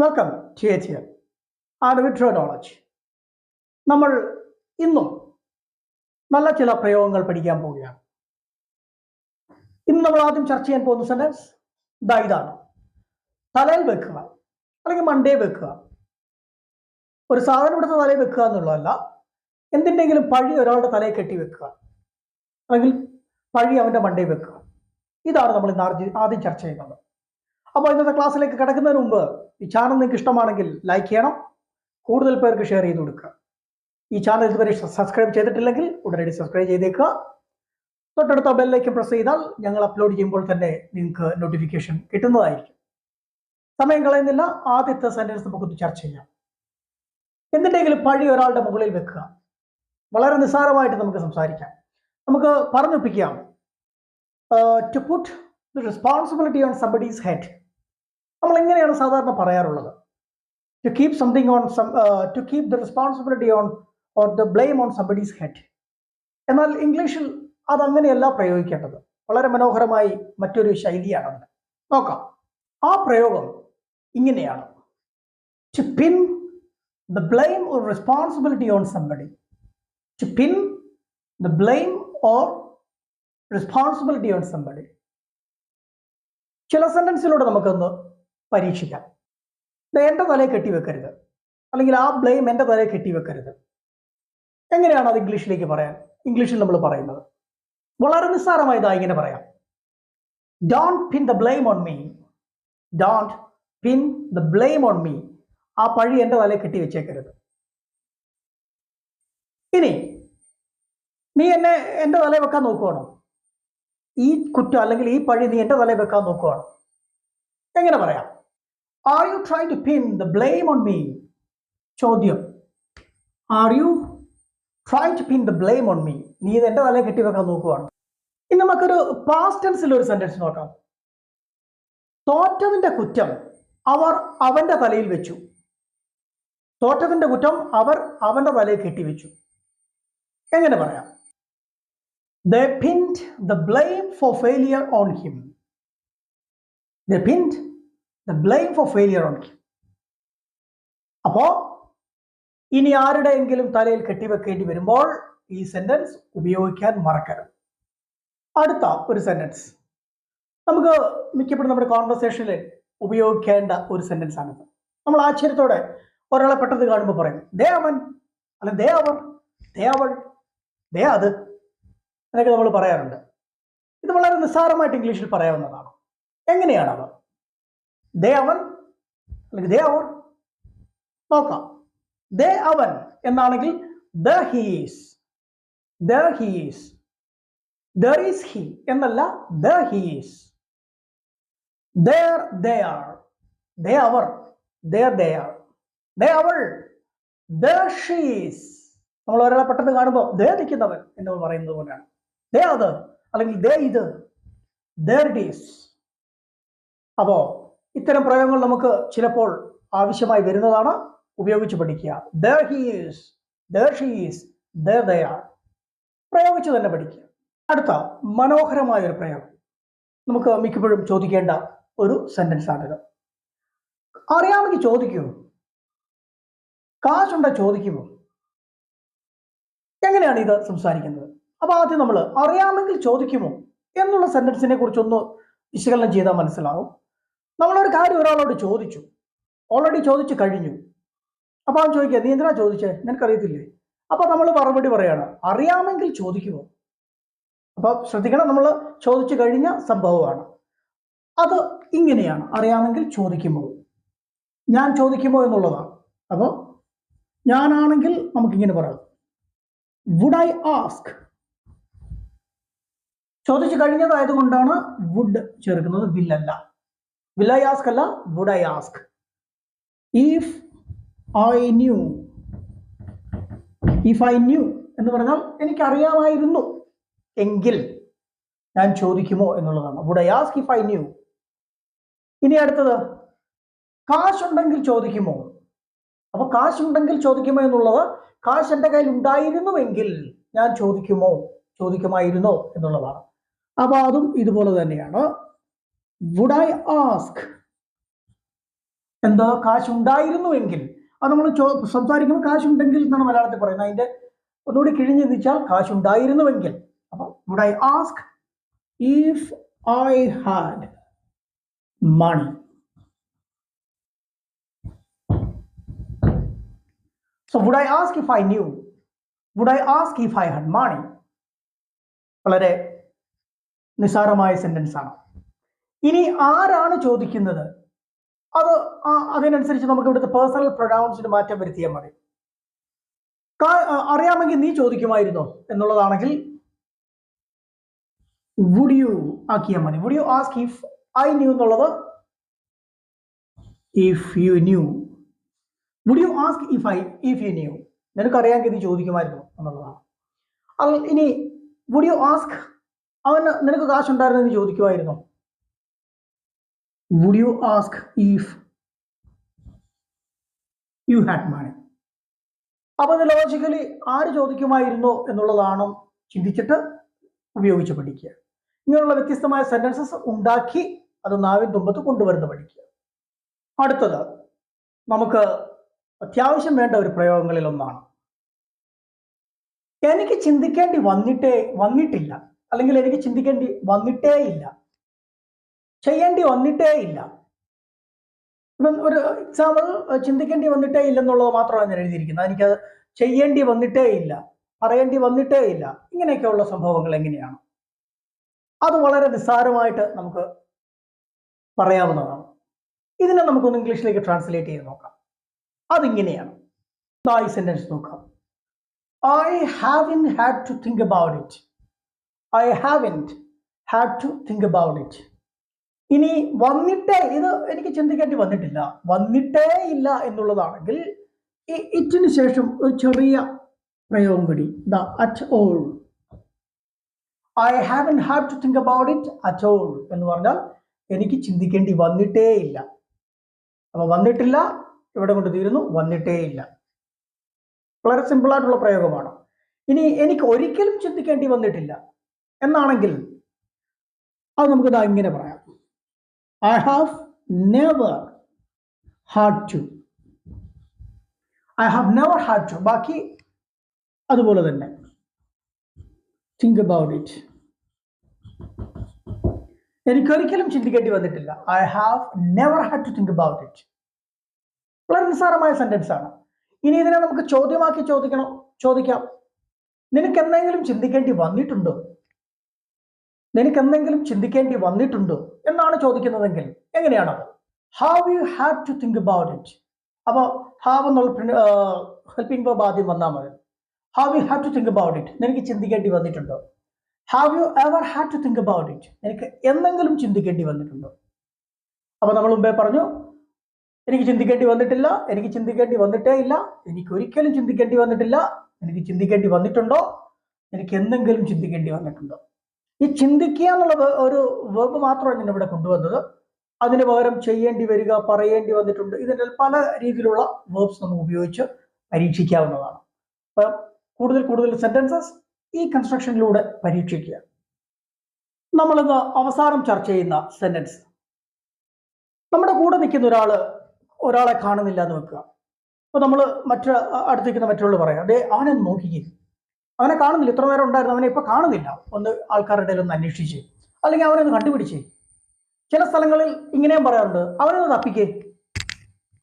Welcome to H and vitro knowledge നമ്മൾ ഇന്നും നല്ല ചില പ്രയോഗങ്ങൾ പഠിക്കാൻ പോവുകയാണ്. ഇന്ന് നമ്മൾ ആദ്യം ചർച്ച ചെയ്യാൻ പോകുന്ന സെന്റൻസ് ഇതാ ഇതാണ്. തലയിൽ വെക്കുക അല്ലെങ്കിൽ മണ്ടേ വെക്കുക. ഒരു സാധനം ഇവിടുത്തെ തലയിൽ വെക്കുക എന്നുള്ളതല്ല എന്തിന്റെങ്കിലും പഴി ഒരാളുടെ തലയിൽ കെട്ടി വെക്കുക അല്ലെങ്കിൽ പഴി അവന്റെ മണ്ടേ വെക്കുക. ഇതാണ് നമ്മൾ ഇന്ന് ആദ്യം ചർച്ച ചെയ്യുന്നത്. അപ്പോൾ ഇന്നത്തെ ക്ലാസ്സിലേക്ക് കിടക്കുന്നതിന് മുമ്പ് ഈ ചാനൽ നിങ്ങൾക്ക് ഇഷ്ടമാണെങ്കിൽ ലൈക്ക് ചെയ്യണം. കൂടുതൽ പേർക്ക് ഷെയർ ചെയ്ത് കൊടുക്കുക. ഈ ചാനൽ ഇതുവരെ സബ്സ്ക്രൈബ് ചെയ്തിട്ടില്ലെങ്കിൽ ഉടനടി സബ്സ്ക്രൈബ് ചെയ്തേക്കുക. തൊട്ടടുത്ത ബെല്ലേക്ക് പ്രസ് ചെയ്താൽ ഞങ്ങൾ അപ്ലോഡ് ചെയ്യുമ്പോൾ തന്നെ നിങ്ങൾക്ക് നോട്ടിഫിക്കേഷൻ കിട്ടുന്നതായിരിക്കും. സമയം കളയുന്നില്ല. ആദ്യത്തെ സെന്റൻസ് നമുക്കൊന്ന് ചർച്ച ചെയ്യാം. എന്തിന്റെങ്കിലും പഴി ഒരാളുടെ മുകളിൽ വെക്കുക. വളരെ നിസ്സാരമായിട്ട് നമുക്ക് സംസാരിക്കാം. നമുക്ക് പറഞ്ഞൊപ്പിക്കാം. To put the responsibility on somebody's head നമ്മൾ എങ്ങനെയാണ് സാധാരണ പറയാറുള്ളത്? To keep something on to keep the responsibility on or the blame on somebody's head എന്നാൽ ഇംഗ്ലീഷിൽ അതങ്ങനെയല്ല പ്രയോഗിക്കേണ്ടത്. വളരെ മനോഹരമായി മറ്റൊരു ശൈലിയാണ് അതിന് നോക്കാം. ആ പ്രയോഗം ഇങ്ങനെയാണ്. To pin the blame or responsibility on somebody to pin the blame or responsibility on somebody ചില സെന്റൻസിലൂടെ നമുക്കൊന്ന് പരീക്ഷിക്കാം. എന്റെ തലയിൽ കെട്ടിവെക്കരുത്. അല്ലെങ്കിൽ ആ ബ്ലെയിം എന്റെ തലയിൽ കെട്ടിവെക്കരുത്. എങ്ങനെയാണ് അത് ഇംഗ്ലീഷിലേക്ക് പറയാൻ? ഇംഗ്ലീഷിൽ നമ്മൾ പറയുന്നത്. വളരെ നിസ്സാരമായതാ ഇങ്ങനെ പറയാം. Don't pin the blame on me don't pin the blame on me ആ പഴി എന്റെ തലയിൽ കെട്ടിവെച്ചേക്കരുത്. ഇനി നീ എന്നെ എന്റെ തലയിൽ വെക്കാൻ നോക്കുവാണോ? ഈ കുറ്റം അല്ലെങ്കിൽ ഈ പഴി നീ എന്റെ തലയിൽ വെക്കാൻ നോക്കുവാണോ? എങ്ങനെ പറയാം? Are you try to pin the blame on me ചോദ്യം. Are you try to pin the blame on me നീ ഇത് എന്റെ തലയിൽ കെട്ടിവെക്കാൻ നോക്കുവാണ്. ഇനി നമുക്കൊരു പാസ്റ്റ് ടെൻസിൽ ഒരു സെന്റൻസ് നോക്കാം. തോറ്റതിന്റെ കുറ്റം അവർ അവന്റെ തലയിൽ വെച്ചു. തോറ്റതിന്റെ കുറ്റം അവർ അവന്റെ തലയിൽ കെട്ടിവെച്ചു എങ്ങനെ പറയാം? Pinned the blame for failure on him. They pinned blame for failure on him. അപ്പോ ഇനി ആരുടെയെങ്കിലും തലയിൽ കെട്ടിവെക്കേണ്ടി വരുമ്പോൾ ഈ സെന്റൻസ് ഉപയോഗിക്കാൻ മറക്കരുത്. അടുത്ത ഒരു സെന്റൻസ് നമുക്ക് മിക്കപ്പോഴും നമ്മുടെ കോൺവെർസേഷനിൽ ഉപയോഗിക്കേണ്ട ഒരു സെന്റൻസ് ആണിത്. നമ്മൾ ആശ്ചര്യത്തോടെ ഒരാളെ പെട്ടെന്ന് കാണുമ്പോൾ പറയും ദേ അവൻ അല്ല ദേ അവർ ദേ അവൾ ദേ അത് എന്നൊക്കെ നമ്മൾ പറയാറുണ്ട്. ഇത് വളരെ നിസ്സാരമായിട്ട് ഇംഗ്ലീഷിൽ പറയാവുന്നതാണ്. എങ്ങനെയാണ് ദേ അവൻ അല്ലെങ്കിൽ ദേ അവർ. നോക്കാം. ദേ അവൻ എന്നാണെങ്കിൽ there he's there he's there is he എന്നല്ല ദ ഹീസ് ദേർ ദേ ദേ അവർ. There they are. ദേ അവൾ. ദ ഷീസ് നമ്മൾ ഒരാളെ പെട്ടെന്ന് കാണുമ്പോൾ ദേ നിൽക്കുന്നവൻ എന്ന് പറയുന്നത് പോലെയാണ്. ദേ അത് അല്ലെങ്കിൽ ദേ ഇത്. ദേർ ഡീസ് അപ്പോ ഇത്തരം പ്രയോഗങ്ങൾ നമുക്ക് ചിലപ്പോൾ ആവശ്യമായി വരുന്നതാണ്. ഉപയോഗിച്ച് പഠിക്കുക. പ്രയോഗിച്ച് തന്നെ പഠിക്കുക. അടുത്ത മനോഹരമായ ഒരു പ്രയോഗം. നമുക്ക് മിക്കപ്പോഴും ചോദിക്കേണ്ട ഒരു സെന്റൻസ് ആണിത്. അറിയാമെങ്കിൽ ചോദിക്കൂ. കാശുണ്ട ചോദിക്കുമോ? എങ്ങനെയാണ് ഇത് സംസാരിക്കുന്നത്? അപ്പൊ ആദ്യം നമ്മൾ അറിയാമെങ്കിൽ ചോദിക്കുമോ? എന്നുള്ള സെന്റൻസിനെ കുറിച്ചൊന്ന് വിശകലനം ചെയ്താൽ മനസ്സിലാവും. നമ്മളൊരു കാര്യം ഒരാളോട് ചോദിച്ചു. ഓൾറെഡി ചോദിച്ചു കഴിഞ്ഞു. അപ്പോൾ അവൻ ചോദിക്കുക നീ എന്തിനാ ചോദിച്ചേ? നിനക്കറിയത്തില്ലേ? അപ്പൊ നമ്മൾ മറുപടി പറയാണ് അറിയാമെങ്കിൽ ചോദിക്കുമോ അപ്പോൾ ശ്രദ്ധിക്കണം നമ്മൾ ചോദിച്ചു കഴിഞ്ഞ സംഭവമാണ്. അത് ഇങ്ങനെയാണ് അറിയാമെങ്കിൽ ചോദിക്കുമോ? ഞാൻ ചോദിക്കുമോ എന്നുള്ളതാണ്. അപ്പോൾ ഞാനാണെങ്കിൽ നമുക്കിങ്ങനെ പറയാം. വുഡ് ഐ ആസ്ക് ചോദിച്ചു കഴിഞ്ഞതായത് കൊണ്ടാണ് വുഡ് ചേർക്കുന്നത് വില്ലല്ല വിൽ ഐ ആസ്ക് അല്ല? Would I ask if I knew if I knew എന്ന് പറഞ്ഞാൽ എനിക്കറിയാമായിരുന്നു. എങ്കിൽ ഞാൻ ചോദിക്കുമോ എന്നുള്ളതാണ്. Would I ask if I knew ഇനി അടുത്തത്. കാശുണ്ടെങ്കിൽ ചോദിക്കുമോ? അപ്പൊ കാശുണ്ടെങ്കിൽ ചോദിക്കുമോ എന്നുള്ളത് കാശ് എന്റെ കയ്യിൽ ഉണ്ടായിരുന്നുവെങ്കിൽ ഞാൻ ചോദിക്കുമോ? ചോദിക്കുമായിരുന്നോ എന്നുള്ളതാണ്. അപ്പൊ അതും ഇതുപോലെ തന്നെയാണ്. വുഡ് ഐ ആസ്ക് എന്താ കാശുണ്ടായിരുന്നുവെങ്കിൽ അത് നമ്മൾ സംസാരിക്കുമ്പോൾ കാശുണ്ടെങ്കിൽ എന്നാണ് മലയാളത്തിൽ പറയുന്നത്. അതിന്റെ ഒന്നുകൂടി കിഴിഞ്ഞ് വെച്ചാൽ കാശുണ്ടായിരുന്നുവെങ്കിൽ അപ്പൊ would I ask if I had money so would I ask if I knew would I ask if I had money വളരെ നിസാരമായ സെന്റൻസ് ആണ്. ഇനി ആരാണ് ചോദിക്കുന്നത്? അത് അതിനനുസരിച്ച് നമുക്ക് ഇവിടുത്തെ പേഴ്സണൽ പ്രൊനൗൺസിന് മാറ്റം വരുത്തിയാൽ മതി. അറിയാമെങ്കിൽ നീ ചോദിക്കുമായിരുന്നോ എന്നുള്ളതാണെങ്കിൽ വുഡ് യു ആക്കിയാൽ മതി. Would you ask if I knew എന്നുള്ളത് if you knew would you ask if I if you knew നിനക്കറിയാമെങ്കിൽ നീ ചോദിക്കുമായിരുന്നു എന്നുള്ളതാണ്. ഇനി വുഡ് യു ആസ്ക് അവന് നിനക്ക് കാശുണ്ടായിരുന്നു എന്ന് ചോദിക്കുമായിരുന്നോ? Would you ask if you had money അപ്പൊ അത് ലോജിക്കലി ആര് ചോദിക്കുമായിരുന്നു എന്നുള്ളതാണ് ചിന്തിച്ചിട്ട് ഉപയോഗിച്ച് പഠിക്കുക. ഇങ്ങനെയുള്ള വ്യത്യസ്തമായ സെന്റൻസസ് ഉണ്ടാക്കി അത് നാവിൻ തുമ്പത്ത് കൊണ്ടുവരുന്ന പഠിക്കുക. അടുത്തത് നമുക്ക് അത്യാവശ്യം വേണ്ട ഒരു പ്രയോഗങ്ങളിൽ ഒന്നാണ്. എനിക്ക് ചിന്തിക്കേണ്ടി വന്നിട്ടേ വന്നിട്ടില്ല. അല്ലെങ്കിൽ എനിക്ക് ചിന്തിക്കേണ്ടി വന്നിട്ടേ ഇല്ല ചെയ്യേണ്ടി വന്നിട്ടേ ഇല്ല. ഇപ്പം ഒരു എക്സാമ്പിൾ ചിന്തിക്കേണ്ടി വന്നിട്ടേ ഇല്ലെന്നുള്ളത് മാത്രമാണ് ഞാൻ എഴുതിയിരിക്കുന്നത്. എനിക്കത് ചെയ്യേണ്ടി വന്നിട്ടേ ഇല്ല പറയേണ്ടി വന്നിട്ടേ ഇല്ല. ഇങ്ങനെയൊക്കെയുള്ള സംഭവങ്ങൾ എങ്ങനെയാണ്? അത് വളരെ നിസ്സാരമായിട്ട് നമുക്ക് പറയാവുന്നതാണ്. ഇതിനെ നമുക്കൊന്ന് ഇംഗ്ലീഷിലേക്ക് ട്രാൻസ്ലേറ്റ് ചെയ്ത് നോക്കാം. അതിങ്ങനെയാണ്. ഈ സെന്റൻസ് നോക്കാം. I haven't had to think about it I haven't had to think about it ഇനി വന്നിട്ടേ ഇത് എനിക്ക് ചിന്തിക്കേണ്ടി വന്നിട്ടില്ല. വന്നിട്ടേ ഇല്ല എന്നുള്ളതാണെങ്കിൽ ഇറ്റിന് ശേഷം ഒരു ചെറിയ പ്രയോഗം കൂടി. The at all I haven't have to think about it at all എന്ന് പറഞ്ഞാൽ എനിക്ക് ചിന്തിക്കേണ്ടി വന്നിട്ടേ ഇല്ല. അപ്പൊ വന്നിട്ടില്ല ഇവിടെ കൊണ്ട് തീരുന്നു വന്നിട്ടേ ഇല്ല. വളരെ സിമ്പിൾ ആയിട്ടുള്ള പ്രയോഗമാണ്. ഇനി എനിക്ക് ഒരിക്കലും ചിന്തിക്കേണ്ടി വന്നിട്ടില്ല. എന്നാണെങ്കിൽ അത് നമുക്ക് ഇതാ ഇങ്ങനെ പറയാം. I have never had to. I have never had to ബാക്കി അതുപോലെ തന്നെ. തിങ്ക് അബൌട്ട് ഇറ്റ് എനിക്കൊരിക്കലും ചിന്തിക്കേണ്ടി വന്നിട്ടില്ല. I have never had to think about it വളരെ നിസ്സാരമായ സെന്റൻസ് ആണ്. ഇനി ഇതിനെ നമുക്ക് ചോദ്യമാക്കി ചോദിക്കണം? ചോദിക്കാം. നിനക്ക് എന്തെങ്കിലും ചിന്തിക്കേണ്ടി വന്നിട്ടുണ്ടോ? നിനക്ക് എന്തെങ്കിലും ചിന്തിക്കേണ്ടി വന്നിട്ടുണ്ടോ എന്നാണ് ചോദിക്കുന്നതെങ്കിൽ എങ്ങനെയാണത്? Have you have to think about it അപ്പോൾ ഹാവ് എന്നുള്ള ഹെൽപ്പിംഗ് വേർബ് ആദ്യം വന്നാൽ മതി. Have you have to think about it നിനക്ക് ചിന്തിക്കേണ്ടി വന്നിട്ടുണ്ടോ? Have you ever had to think about it നിനക്ക് എന്തെങ്കിലും ചിന്തിക്കേണ്ടി വന്നിട്ടുണ്ടോ? അപ്പോൾ നമ്മൾ മുമ്പേ പറഞ്ഞു എനിക്ക് ചിന്തിക്കേണ്ടി വന്നിട്ടില്ല എനിക്ക് ചിന്തിക്കേണ്ടി വന്നിട്ടേ ഇല്ല എനിക്ക് ഒരിക്കലും ചിന്തിക്കേണ്ടി വന്നിട്ടില്ല എനിക്ക് ചിന്തിക്കേണ്ടി വന്നിട്ടുണ്ടോ? എനിക്ക് എന്തെങ്കിലും ചിന്തിക്കേണ്ടി വന്നിട്ടുണ്ടോ? ഈ ചിന്തിക്കുക എന്നുള്ള ഒരു വേർബ് മാത്രമാണ് ഞാൻ ഇവിടെ കൊണ്ടുവന്നത്. അതിന് പകരം ചെയ്യേണ്ടി വരിക പറയേണ്ടി വന്നിട്ടുണ്ട്. ഇതിന്റെ പല രീതിയിലുള്ള വേർബ്സ് നമുക്ക് ഉപയോഗിച്ച് പരീക്ഷിക്കാവുന്നതാണ്. അപ്പം കൂടുതൽ കൂടുതൽ സെന്റൻസസ് ഈ കൺസ്ട്രക്ഷനിലൂടെ പരീക്ഷിക്കുക. നമ്മളിന്ന് അവസാനം ചർച്ച ചെയ്യുന്ന സെന്റൻസ് നമ്മുടെ കൂടെ നിൽക്കുന്ന ഒരാൾ ഒരാളെ കാണുന്നില്ല എന്ന് വെക്കുക. അപ്പോൾ നമ്മൾ മറ്റ് അടുത്തിരിക്കുന്ന മറ്റുള്ളവർ മറ്റുള്ള പറയാം അതെ അവനെ ഒന്ന് നോക്കിക്കേ. അവനെ കാണുന്നില്ല. ഇത്ര നേരം ഉണ്ടായിരുന്നു. അവനെ ഇപ്പൊ കാണുന്നില്ല. ഒന്ന് ആൾക്കാരുടെ ഒന്ന് അന്വേഷിച്ച്. അല്ലെങ്കിൽ അവനെ ഒന്ന് കണ്ടുപിടിച്ച്. ചില സ്ഥലങ്ങളിൽ ഇങ്ങനെയും പറയാറുണ്ട്. അവനെ ഒന്ന് തപ്പിക്കേ.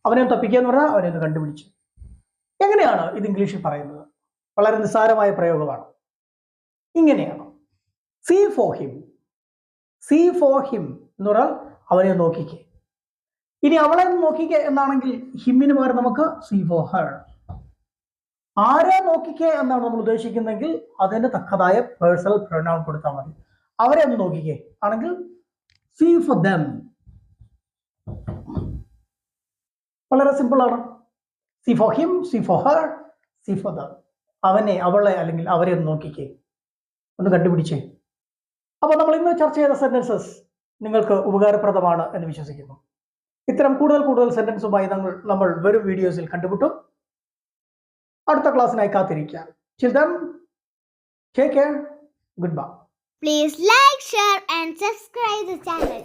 അവനെ തപ്പിക്കുക എന്ന് പറഞ്ഞാൽ അവനെ ഒന്ന് കണ്ടുപിടിച്ച്. എങ്ങനെയാണ് ഇത് ഇംഗ്ലീഷിൽ പറയുന്നത്? വളരെ നിസ്സാരമായ പ്രയോഗമാണ്. ഇങ്ങനെയാണ്. See for him see for him എന്ന് പറഞ്ഞാൽ അവനെ നോക്കിക്കേ. ഇനി അവളെ നോക്കിക്കേ എന്നാണെങ്കിൽ ഹിമ്മിന് പകരം നമുക്ക് സീ ഫോർ ഹർ ആരെ നോക്കിക്കേ എന്നാണ് നമ്മൾ ഉദ്ദേശിക്കുന്നതെങ്കിൽ അതിന് തക്കതായ പേഴ്സണൽ പ്രൊനൗൺ കൊടുത്താൽ മതി. അവരെ ഒന്ന് നോക്കിക്കേ. ആണെങ്കിൽ സീ ഫോർ ദം വളരെ സിമ്പിൾ ആണ്. See for him see for her see for them അവനെ അവളെ അല്ലെങ്കിൽ അവരെ ഒന്ന് നോക്കിക്കേ. ഒന്ന് കണ്ടുപിടിച്ചേ. അപ്പോൾ നമ്മൾ ഇന്ന് ചർച്ച ചെയ്ത സെന്റൻസസ് നിങ്ങൾക്ക് ഉപകാരപ്രദമാണ് എന്ന് വിശ്വസിക്കുന്നു. ഇത്തരം കൂടുതൽ കൂടുതൽ സെന്റൻസുമായി നമ്മൾ നമ്മൾ വരും വീഡിയോസിൽ കണ്ടുമുട്ടും. അടുത്ത ക്ലാസ്സിനായി കാത്തിരിക്കുക children take care good bye Please like, share, and subscribe the channel.